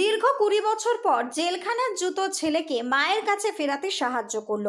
দীর্ঘ কুড়ি বছর পর জেলখানার জুতো ছেলেকে মায়ের কাছে ফেরাতে সাহায্য করল।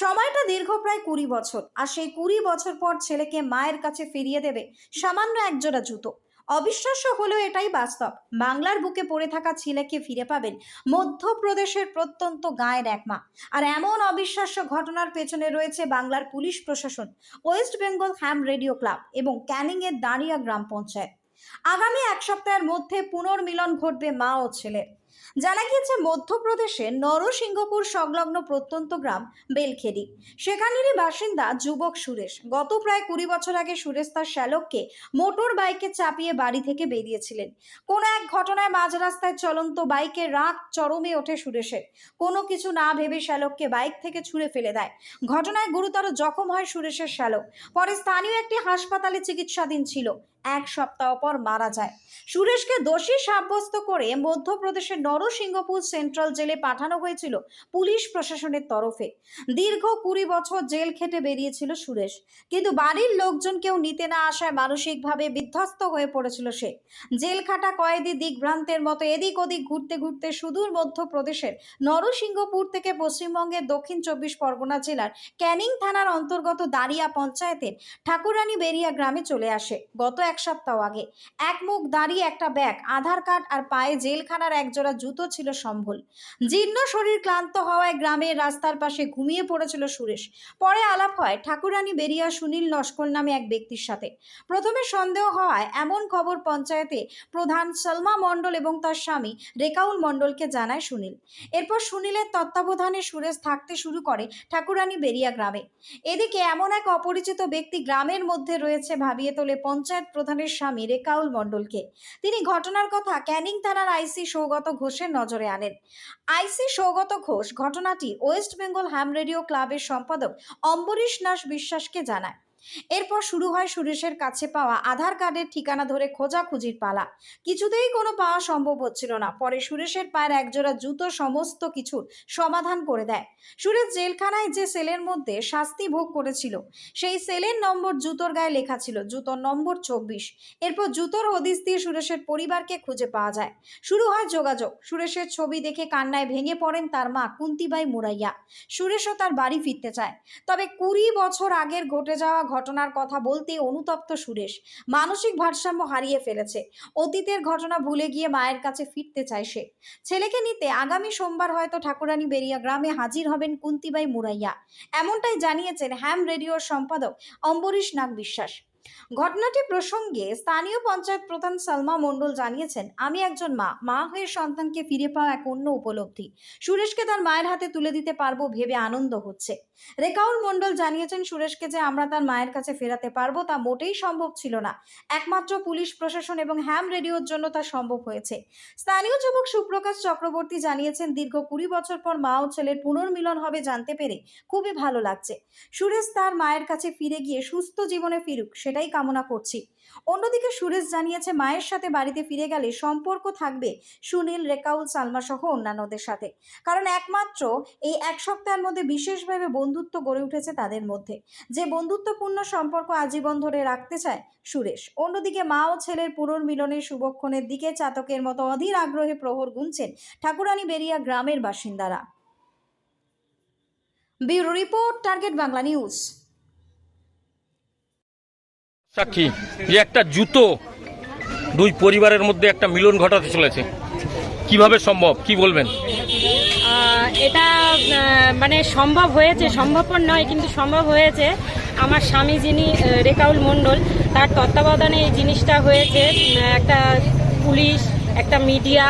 সময়টা দীর্ঘ প্রায় কুড়ি বছর, আর সেই কুড়ি বছর পর ছেলেকে মায়ের কাছে ফিরিয়ে দেবে সামান্য একজোড়া জুতো। অবিশ্বাস্য হলেও এটাই বাস্তব। বাংলার বুকে পড়ে থাকা ছেলেকে ফিরে পাবেন মধ্যপ্রদেশের প্রত্যন্ত গায়ের এক মা। আর এমন অবিশ্বাস্য ঘটনার পেছনে রয়েছে বাংলার পুলিশ প্রশাসন, West Bengal ham radio club এবং ক্যানিংয়ের দাঁড়িয়া গ্রাম পঞ্চায়েত। আগামী এক সপ্তাহের মধ্যে পুনর্মিলন ঘটবে মা ও ছেলের জানা গিয়েছে, মধ্যপ্রদেশের নরসিংহপুর সংলগ্ন প্রত্যন্ত গ্রাম বেলখেরি। সেখানেরই বাসিন্দা যুবক সুরেশ। গত প্রায় কুড়ি বছর আগে সুরেশ তার শ্যালককে মোটর বাইকে চাপিয়ে বাড়ি থেকে বেরিয়েছিলেন। কোনো এক ঘটনায় মাঝ রাস্তায় চলন্ত বাইকের রাগ চরমে ওঠে সুরেশের। কোনো কিছু না ভেবে শ্যালককে বাইক থেকে ছুঁড়ে ফেলে দেয়। ঘটনায় গুরুতর জখম হয় সুরেশের শ্যালক। পরে স্থানীয় একটি হাসপাতালে চিকিৎসাধীন ছিল। এক সপ্তাহ পর মারা যায়। সুরেশকে দোষী সাব্যস্ত করে মধ্যপ্রদেশের নরসিংহপুর সেন্ট্রাল জেলে পাঠানো হয়েছিল পুলিশ প্রশাসনের তরফে। দীর্ঘ কুড়ি বছর জেল খেটে বেরিয়েছিল সুরেশ। কিন্তু বাড়ির লোকজন কেউ নিতে না আসায় মানসিকভাবে বিধ্বস্ত হয়ে পড়েছিল সে। জেল খাটা কয়েদি দিগ্ভ্রান্তের মতো এদিক ওদিক ঘুরতে ঘুরতে সুদূর মধ্যপ্রদেশের নরসিংহপুর থেকে পশ্চিমবঙ্গের দক্ষিণ চব্বিশ পরগনা জেলার ক্যানিং থানার অন্তর্গত দাঁড়িয়া পঞ্চায়েতের ঠাকুরানী বেরিয়া গ্রামে চলে আসে গত এক সপ্তাহ আগে। এক মুখ দাঁড়িয়ে একটা ব্যাগ, আধার কার্ড আর পায়ে জেলখানার একজোড়া জুতো ছিল সম্বল। জীর্ণ শরীর ক্লান্ত হওয়ায় গ্রামের রাস্তার পাশে ঘুমিয়ে পড়েছিল সুরেশ। পরে আলাপ হয়, ঠাকুরানী বেরিয়া সুনীল নস্কর নামে এক ব্যক্তির সাথে। প্রথমে সন্দেহ হওয়ায় এমন খবর পঞ্চায়েতে প্রধান সলমা মণ্ডল এবং তার স্বামী রেকাউল মণ্ডলকে জানায় সুনীল। এরপর সুনীলের তত্ত্বাবধানে সুরেশ থাকতে শুরু করে ঠাকুরানী বেরিয়া গ্রামে। এদিকে এমন এক অপরিচিত ব্যক্তি গ্রামের মধ্যে রয়েছে ভাবিয়ে তোলে পঞ্চায়েত প্রধানের স্বামী রেকাউল মণ্ডলকে। তিনি ঘটনার কথা ক্যানিং থানার আইসি সৌগত ঘোষের নজরে আনেন। আইসি সৌগত ঘোষ, ঘটনাটি ওয়েস্ট বেঙ্গল হ্যাম রেডিও ক্লাবের সম্পাদক অম্বরীশ নাস বিশ্বাসকে জানায়। এরপর শুরু হয় সুরেশের কাছে পাওয়া আধার কার্ডের ঠিকানা ধরে খোঁজাখুঁজির পালা। কিছুতেই কোনো পাওয়া সম্ভব হচ্ছিল না। পরে সুরেশের পায়ের একজোড়া জুতো সমস্ত কিছুর সমাধান করে দেয়। সুরেশ জেলখানায় যে সেলের মধ্যে শাস্তি ভোগ করেছিল, সেই সেলের নম্বর জুতোর গায়ে লেখা ছিল, জুতোর নম্বর চব্বিশ। এরপর জুতোর হদিস দিয়ে সুরেশের পরিবারকে খুঁজে পাওয়া যায়। শুরু হয় যোগাযোগ। সুরেশের ছবি দেখে কান্নায় ভেঙে পড়েন তার মা কুন্তিবাই মুরাইয়া। সুরেশও তার বাড়ি ফিরতে চায়। তবে কুড়ি বছর আগের ঘটে যাওয়া ঘটনার কথা বলতে অনুতপ্ত সুরেশ। মানসিক ভারসাম্য হারিয়ে ফেলেছে। অতীতের ঘটনা ভুলে গিয়ে মায়ের কাছে ফিরতে চায় সে। ছেলেকে নিতে আগামী সোমবার হয়তো ঠাকুরানী বেরিয়া গ্রামে হাজির হবেন কুন্তিবাই মুরাইয়া। এমনটাই জানিয়েছেন হ্যাম রেডিওর সম্পাদক অম্বরীশ নাগ বিশ্বাস। ঘটনাটি প্রসঙ্গে স্থানীয় পঞ্চায়েত প্রধান সালমা মণ্ডল জানিয়েছেন, আমি একজন মা। মা হয়ে সন্তানকে ফিরে পাওয়া এক অন্য উপলব্ধি। সুরেশকে তার মায়ের হাতে তুলে দিতে পারব ভেবে আনন্দ হচ্ছে। রেকাউল মণ্ডল জানিয়েছেন, সুরেশকে যে আমরা তার মায়ের কাছে ফেরাতে পারব তা মোটেই সম্ভব ছিল না। একমাত্র পুলিশ প্রশাসন এবং হ্যাম রেডিওর জন্য তা সম্ভব হয়েছে। স্থানীয় যুবক সুপ্রকাশ চক্রবর্তী জানিয়েছেন, দীর্ঘ কুড়ি বছর পর মা ও ছেলের পুনর্মিলন হবে জানতে পেরে খুবই ভালো লাগছে। সুরেশ তার মায়ের কাছে ফিরে গিয়ে সুস্থ জীবনে ফিরুক সেটাই কামনা করছি। অন্যদিকে সুরেশ জানিয়েছে, মায়ের সাথে বাড়িতে ফিরে গেলে সম্পর্ক থাকবে সুনীল, রেকাউল, সালমা সহ অন্যান্যদের সাথে। কারণ একমাত্র এই এক সপ্তাহের মধ্যে বিশেষভাবে বন্ধুত্ব গড়ে উঠেছে তাদের মধ্যে। যে বন্ধুত্বপূর্ণ সম্পর্ক আজীবন ধরে রাখতে চায় সুরেশ। অন্যদিকে মা ও ছেলের পুনর্মিলনের শুভক্ষণের দিকে চাতকের মতো অধীর আগ্রহে প্রহর গুনছেন ঠাকুরানী বেরিয়া গ্রামের বাসিন্দারা। Bureau report, target Bangla news. সাক্ষী, যে একটা জুতো দুই পরিবারের মধ্যে একটা মিলন ঘটাতে চলেছে। কীভাবে সম্ভব? কি বলবেন? এটা মানে সম্ভব হয়েছে, সম্ভবপর নয়, কিন্তু সম্ভব হয়েছে। আমার স্বামী যিনি রেকাউল মণ্ডল, তার তত্ত্বাবধানে এই জিনিসটা হয়েছে। একটা পুলিশ, একটা মিডিয়া,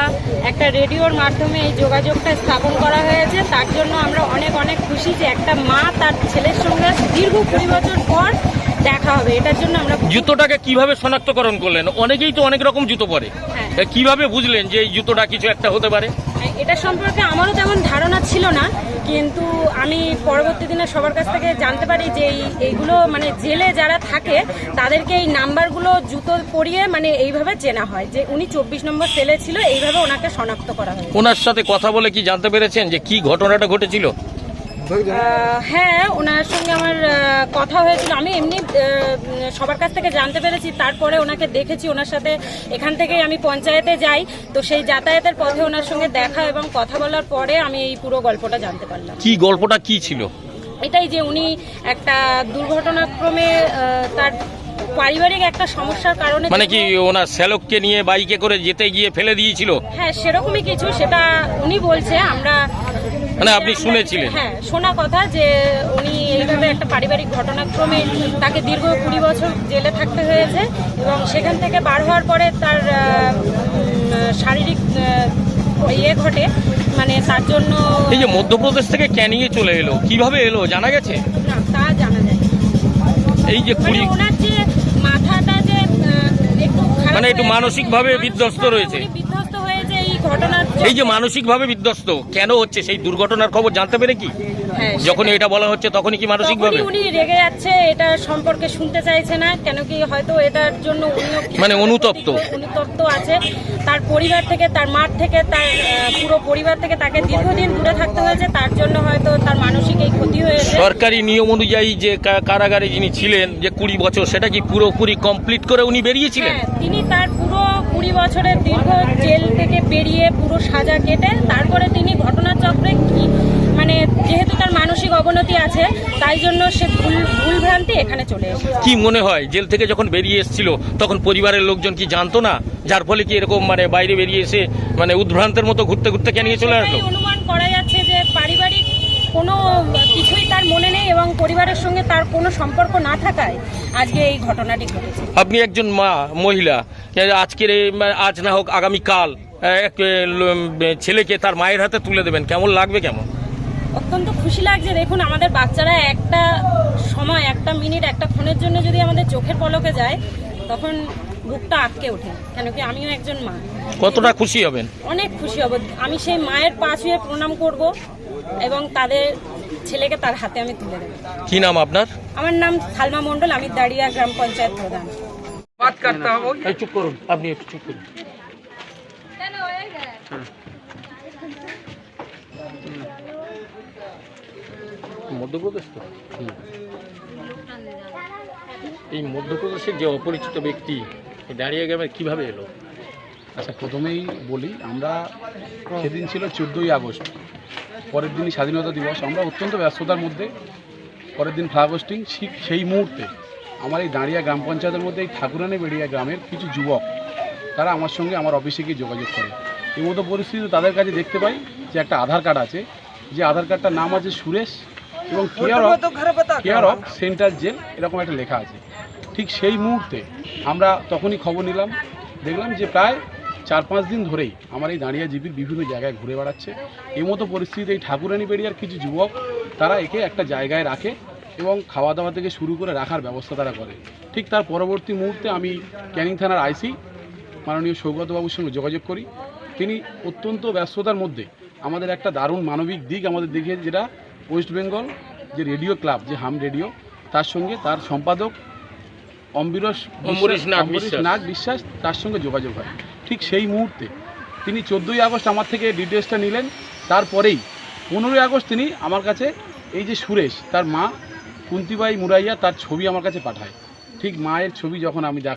একটা রেডিওর মাধ্যমে এই যোগাযোগটা স্থাপন করা হয়েছে। তার জন্য আমরা অনেক অনেক খুশি যে একটা মা তার ছেলের সঙ্গে দীর্ঘ কুড়ি বছর পর দেখা হবে এটার জন্য আমরা জুতোটাকে কীভাবে শনাক্তকরণ করলেন? অনেকেই তো অনেক রকম জুতো পরে। হ্যাঁ। কীভাবে বুঝলেন যে এই জুতোটা কিছু একটা হতে পারে? এটা সম্পর্কে আমারও তেমন ধারণা ছিল না কিন্তু আমি পরবর্তী দিনে সবার কাছ থেকে জানতে পারি যে এই এইগুলো মানে জেলে যারা থাকে তাদেরকে এই নাম্বারগুলো জুতো পরিয়ে মানে এইভাবে চেনা হয় যে উনি চব্বিশ নম্বর সেলে ছিল এইভাবে ওনাকে শনাক্ত করা হয় ওনার সাথে কথা বলে কি জানতে পেরেছেন যে কি ঘটনাটা ঘটেছিল? হ্যাঁ ওনার সঙ্গে আমার কথা হয়েছিল। আমি এমনি সবার কাছ থেকে জানতে পেরেছি। তারপরে ওনাকে দেখেছি ওনার সাথে এখান থেকে আমি পঞ্চায়েতে যাই। তো সেই যাতায়াতের পথে ওনার সঙ্গে দেখা এবং কথা বলার পরে আমি এই পুরো গল্পটা জানতে পারলাম। কি গল্পটা কি ছিল? এটাই যে উনি একটা দুর্ঘটনাক্রমে তার পারিবারিক একটা সমস্যার কারণে মানে কি ওনার শ্যালককে নিয়ে বাইকে করে যেতে গিয়ে ফেলে দিয়েছিল? হ্যাঁ সেরকমই কিছু। সেটা উনি বলছে। আমরা মানে আপনি শুনেছিলেন? হ্যাঁ শোনা কথা যে উনি এইভাবে একটা পারিবারিক ঘটনাক্রমে তাকে দীর্ঘ কুড়ি বছর জেলে থাকতে হয়েছে এবং সেখান থেকে বার হওয়ার পরে তার শারীরিক ইয়ে ঘটে মানে তার জন্য এই যে মধ্যপ্রদেশ থেকে ক্যানিংয়ে চলে এলো কীভাবে এলো জানা গেছে না তা জানা যায় এই যে মানে কুড়ি ওনার যে মাথাটা যে একটু মানে একটু মানসিকভাবে বিধ্বস্ত রয়েছে। এই যে মানসিকভাবে বিধ্বস্ত কেন হচ্ছে? সেই দুর্ঘটনার খবর জানতে পেরে কি? হ্যাঁ, যখন এটা বলা হচ্ছে তখনই কি মানসিকভাবে তখনই উনি রেগে যাচ্ছে এটা সম্পর্কে শুনতে চাইছে না কেন কি হয়তো এটার জন্য মানে অনুতপ্ত। অনুতপ্ত আছে। তার পরিবার থেকে তার মার থেকে তার পুরো পরিবার থেকে তাকে দীর্ঘদিন দূরে থাকতে হয়েছে তার জন্য হয়তো তার মানসিক এই ক্ষতি হয়েছে। সরকারি নিয়ম অনুযায়ী যে কারাগারে যিনি ছিলেন যে কুড়ি বছর সেটা কি পুরোপুরি কমপ্লিট করে উনি বেরিয়েছিলেন? হ্যাঁ তিনি তার পুরো কুড়ি বছরের দীর্ঘ জেল থেকে বেরিয়ে পুরো সাজা কেটে তারপরে তিনি ঘটনাচক্রে কি মানে যেহেতু তার মানসিক অবনতি আছে তাই জন্য সে ভুল ভুলভ্রান্তি এখানে চলে এসেছে। কি মনে হয় জেল থেকে যখন বেরিয়ে এসেছিল তখন পরিবারের লোকজন কি জানতো না? যার ফলে কি এরকম মানে বাইরে বেরিয়ে এসে মানে উদ্ভ্রান্তের মতো ঘুরতে ঘুরতে কেন চলে আসলো? অনুমান করা যাচ্ছে কোনো কিছুই তার মনে নেই এবং পরিবারের সঙ্গে তার কোনো সম্পর্ক না থাকায় আজকে এই ঘটনাটি ঘটেছে। আপনি একজন মা মহিলা আজকের এই আজ না হোক আগামী কাল এক ছেলেকে তার মায়ের হাতে তুলে দেবেন কেমন লাগবে কেমন? অত্যন্ত খুশি লাগছে দেখুন আমাদের বাচ্চারা একটা সময় একটা মিনিট একটা ফোনের জন্য যদি আমাদের চোখের পলকে যায় তখন বুকটা আটকে ওঠে কেন কি আমিও একজন মা। কতটা খুশি হবেন? অনেক খুশি হব আমি সেই মায়ের পা ছুঁয়ে প্রণাম করব এবং তাদের ছেলেকে তার হাতে আমি তুলে দেবো। কি নাম আপনার? আমার নাম সালমা মণ্ডল আমি দাঁড়িয়া গ্রাম পঞ্চায়েত প্রধান। এই চুপ করুন আপনি একটু চুপ করুন। মধ্যপ্রদেশ তো? এই মধ্যপ্রদেশের যে অপরিচিত ব্যক্তি দাঁড়িয়ে গ্রামে কীভাবে এলো? আচ্ছা প্রথমেই বলি আমরা সেদিন ছিল চোদ্দোই আগস্ট। পরের দিনই স্বাধীনতা দিবস। আমরা অত্যন্ত ব্যস্ততার মধ্যে পরের দিন ফ্লাগ হোস্টিং ঠিক সেই মুহূর্তে আমার এই দাঁড়িয়া গ্রাম পঞ্চায়েতের মধ্যে এই ঠাকুরানি বেড়িয়া গ্রামের কিছু যুবক তারা আমার সঙ্গে আমার অফিসে গিয়ে যোগাযোগ করে। এই মতো পরিস্থিতি তাদের কাছে দেখতে পাই যে একটা আধার কার্ড আছে যে আধার কার্ডটার নাম আছে সুরেশ এবং care of care of central jail এরকম একটা লেখা আছে। ঠিক সেই মুহূর্তে আমরা তখনই খবর নিলাম দেখলাম যে প্রায় চার পাঁচ দিন ধরেই আমার এই দাঁড়িয়া জীবীর বিভিন্ন জায়গায় ঘুরে বেড়াচ্ছে। এই মতো পরিস্থিতিতে এই ঠাকুরানি বেরিয়ার কিছু যুবক তারা একে একটা জায়গায় রাখে এবং খাওয়া দাওয়া থেকে শুরু করে রাখার ব্যবস্থা তারা করে। ঠিক তার পরবর্তী মুহূর্তে আমি ক্যানিং থানার আইসি মাননীয় সৌগতবাবুর সঙ্গে যোগাযোগ করি। তিনি অত্যন্ত ব্যস্ততার মধ্যে আমাদের একটা দারুণ মানবিক দিক আমাদের দেখে যেটা ওয়েস্ট বেঙ্গল যে রেডিও ক্লাব যে হাম রেডিও তার সঙ্গে তার সম্পাদক অম্বিরস অম্বরীশ নাগ বিশ্বাস। নাগ বিশ্বাস তার সঙ্গে যোগাযোগ হয়। ঠিক সেই মুহূর্তে তিনি চোদ্দোই আগস্ট আমার থেকে ডিটেলসটা নিলেন। তারপরেই পনেরোই আগস্ট তিনি আমার কাছে এই যে সুরেশ, তার মা কুন্তিবাই মুরাইয়া তার ছবি আমার কাছে পাঠায়। ঠিক মায়ের ছবি যখন আমি দেখ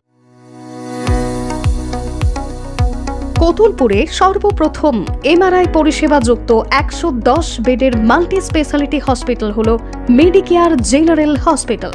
কতুলপুরে সর্বপ্রথম এমআরআই পরিষেবা যুক্ত একশো দশ বেডের মাল্টি স্পেশালিটি হসপিটাল হল মেডিকেয়ার জেনারেল হসপিটাল।